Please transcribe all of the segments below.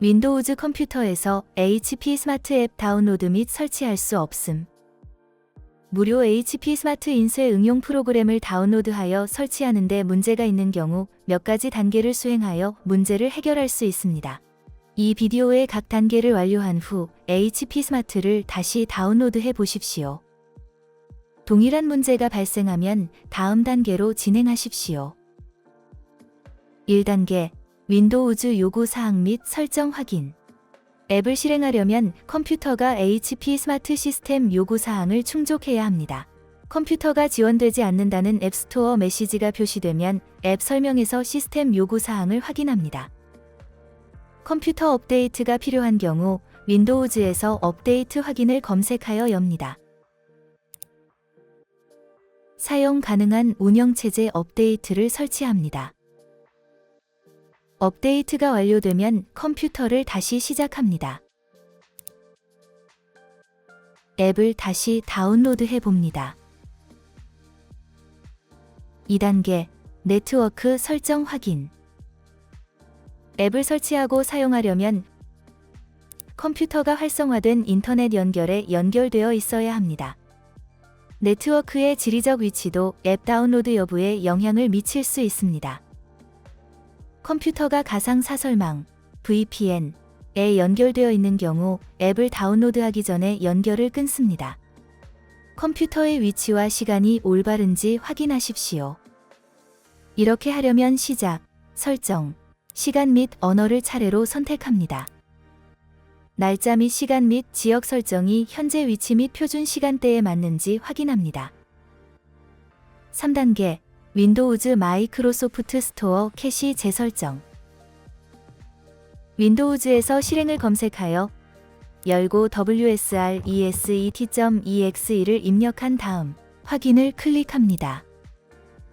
윈도우즈 컴퓨터에서 HP 스마트 앱 다운로드 및 설치할 수 없음. 무료 HP 스마트 인쇄 응용 프로그램을 다운로드하여 설치하는데 문제가 있는 경우 몇 가지 단계를 수행하여 문제를 해결할 수 있습니다. 이 비디오의 각 단계를 완료한 후 HP 스마트를 다시 다운로드해 보십시오. 동일한 문제가 발생하면 다음 단계로 진행하십시오. 1단계 윈도우즈 요구 사항 및 설정 확인. 앱을 실행하려면 컴퓨터가 HP 스마트 시스템 요구 사항을 충족해야 합니다. 컴퓨터가 지원되지 않는다는 앱스토어 메시지가 표시되면 앱 설명에서 시스템 요구 사항을 확인합니다. 컴퓨터 업데이트가 필요한 경우 윈도우즈에서 업데이트 확인을 검색하여 엽니다. 사용 가능한 운영체제 업데이트를 설치합니다. 업데이트가 완료되면 컴퓨터를 다시 시작합니다. 앱을 다시 다운로드 해 봅니다. 2단계 네트워크 설정 확인. 앱을 설치하고 사용하려면 컴퓨터가 활성화된 인터넷 연결에 연결되어 있어야 합니다. 네트워크의 지리적 위치도 앱 다운로드 여부에 영향을 미칠 수 있습니다. 컴퓨터가 가상 사설망, VPN에 연결되어 있는 경우 앱을 다운로드하기 전에 연결을 끊습니다. 컴퓨터의 위치와 시간이 올바른지 확인하십시오. 이렇게 하려면 시작, 설정, 시간 및 언어를 차례로 선택합니다. 날짜 및 시간 및 지역 설정이 현재 위치 및 표준 시간대에 맞는지 확인합니다. 3단계 윈도우즈 마이크로소프트 스토어 캐시 재설정 윈도우즈에서 실행을 검색하여 열고 wsr eset.exe 를 입력한 다음 확인을 클릭합니다.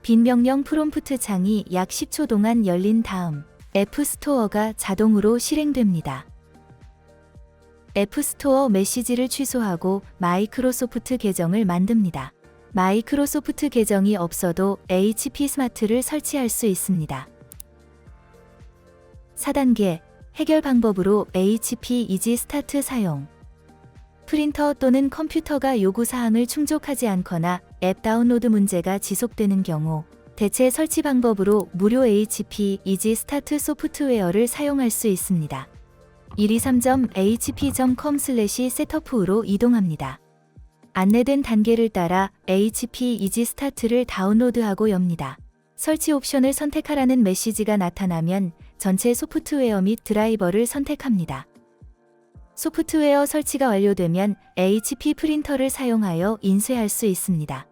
빈 명령 프롬프트 창이 약 10초 동안 열린 다음 앱스토어가 자동으로 실행됩니다. 앱스토어 메시지를 취소하고 마이크로소프트 계정을 만듭니다. 마이크로소프트 계정이 없어도 HP 스마트를 설치할 수 있습니다. 4단계 해결 방법으로 HP 이지 스타트 사용. 프린터 또는 컴퓨터가 요구 사항을 충족하지 않거나 앱 다운로드 문제가 지속되는 경우 대체 설치 방법으로 무료 HP 이지 스타트 소프트웨어를 사용할 수 있습니다. 123.hp.com 셋업후로 이동합니다. 안내된 단계를 따라 HP 이지 스타트를 다운로드하고 엽니다. 설치 옵션을 선택하라는 메시지가 나타나면 전체 소프트웨어 및 드라이버를 선택합니다. 소프트웨어 설치가 완료되면 HP 프린터를 사용하여 인쇄할 수 있습니다.